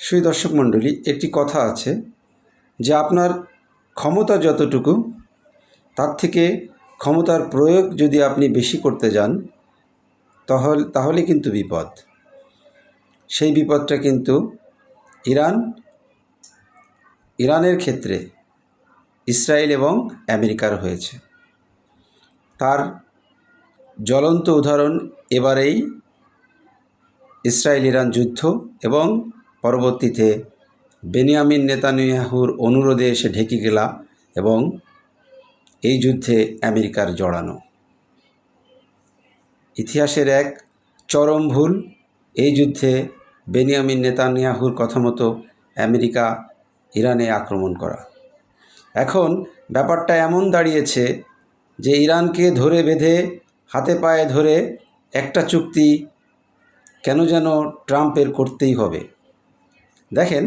সুই দর্শক মণ্ডলী, একটি কথা আছে যে আপনার ক্ষমতা যতটুকু, তার থেকে ক্ষমতার প্রয়োগ যদি আপনি বেশি করতে যান, তাহলে তাহলে কিন্তু বিপদ। সেই বিপদটা কিন্তু ইরান, ইরানের ক্ষেত্রে ইসরায়েল এবং আমেরিকার হয়েছে। তার জ্বলন্ত উদাহরণ এবারেই ইসরায়েল ইরান যুদ্ধ এবং পরবর্তীতে বেনিয়ামিন নেতানিয়াহুর অনুরোধে এসে ঢেকে গেলা এবং এই যুদ্ধে আমেরিকার জড়ানো। ইতিহাসের এক চরম ভুল, এই যুদ্ধে বেনিয়ামিন নেতানিয়াহুর কথা মতো আমেরিকা ইরানে আক্রমণ করা। এখন ব্যাপারটা এমন দাঁড়িয়েছে যে ইরানকে ধরে বেঁধে, হাতে পায়ে ধরে একটা চুক্তি কেন যেন ট্রাম্পের করতেই হবে। দেখেন,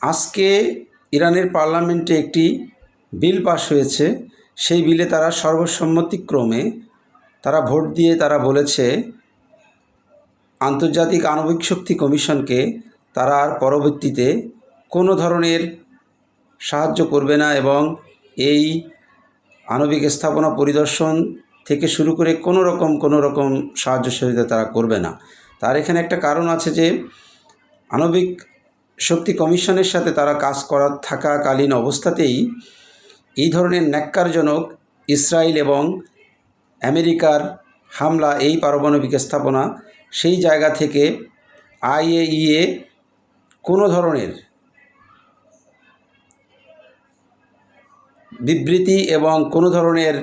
আজকে ইরানের পার্লামেন্টে একটি বিল পাশ হয়েছে। সেই বিলে তারা সর্বসম্মতিক্রমে তারা ভোট দিয়ে তারা বলেছে, আন্তর্জাতিক আণবিক শক্তি কমিশনকে তারা আর পরবর্তীতে কোনো ধরনের সাহায্য করবে না এবং এই আণবিক স্থাপনা পরিদর্শন থেকে শুরু করে কোনো রকম কোনো রকম সাহায্য সহযোগিতা তারা করবে না। তার এখানে একটা কারণ আছে যে, আণবিক শক্তি কমিশনের সাথে তারা কাজ করা থাকাকালীন অবস্থাতেই এই ধরনের ন্যাক্কারজনক ইসরায়েল এবং আমেরিকার হামলা, এই পারমাণবিক স্থাপনা, সেই জায়গা থেকে আইএইএ কোনো ধরনের বিবৃতি এবং কোনো ধরনের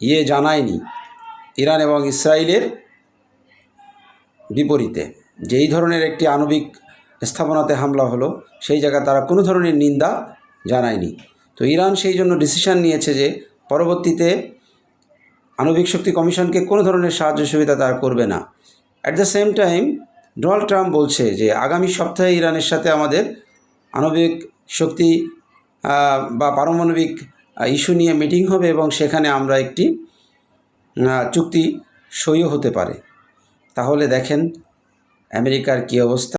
ইয়ে জানায়নি ইরান এবং ইসরায়েলের বিপরীতে। যে এই ধরনের একটি আণবিক স্থাপনাতে হামলা হলো, সেই জায়গায় তারা কোনো ধরনের নিন্দা জানায়নি। তো ইরান সেই জন্য ডিসিশন নিয়েছে যে পরবর্তীতে আণবিক শক্তি কমিশনকে কোনো ধরনের সাহায্য সুবিধা তারা করবে না। At the same time Donald Trump বলছে যে আগামী সপ্তাহে ইরানের সাথে আমাদের আণবিক শক্তি বা পারমাণবিক ইস্যু নিয়ে মিটিং হবে এবং সেখানে আমরা একটি চুক্তি সইও হতে পারে। তাহলে দেখেন আমেরিকার কী অবস্থা?